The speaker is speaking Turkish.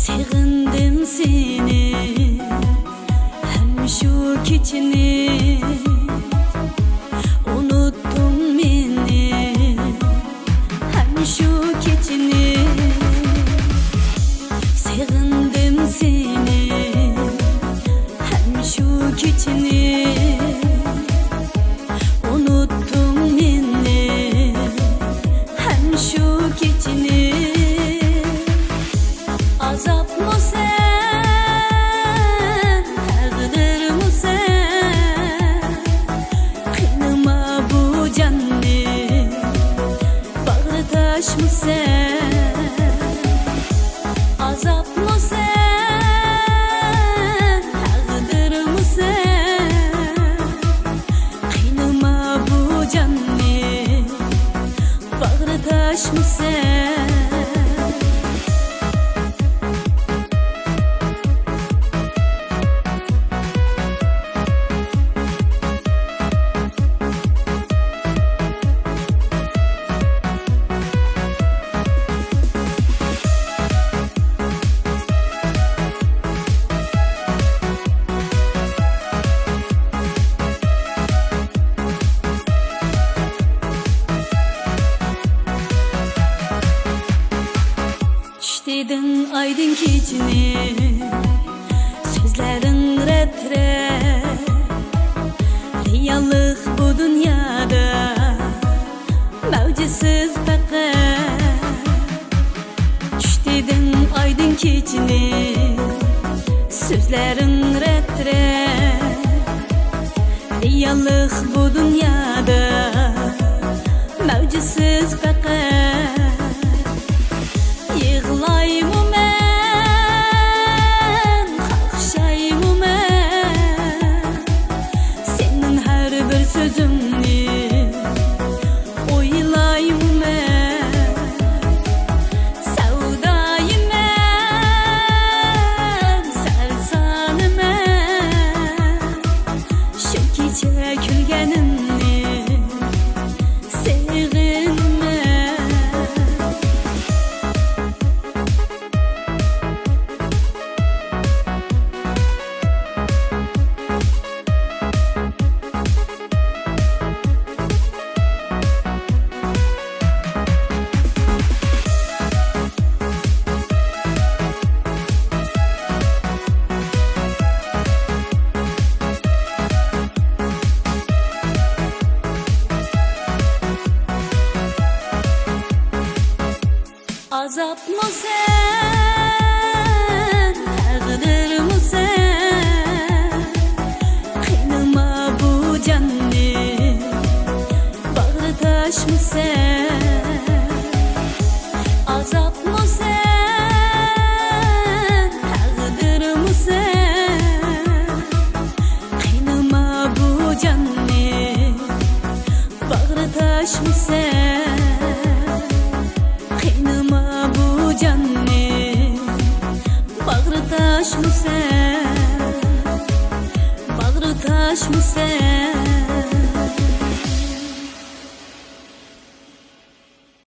Sığındım seni. Hem şu keçini mı sen? Azap mı sen, takdir mı sen? Kınama bu canı, bağrı taş mı sen? Düştedin aydın keçini Sözlerin retre. Reallık bu dünyada. Mevcisiz fakat Düştedin aydın keçini Sözlerin retre. Reallık bu dünyada. Mevcisiz fakat Azap takdir mi sen? Kınama bu taş mı sen? Azap takdir mi sen? Kınama bu canı, bağrı taş taş mı sen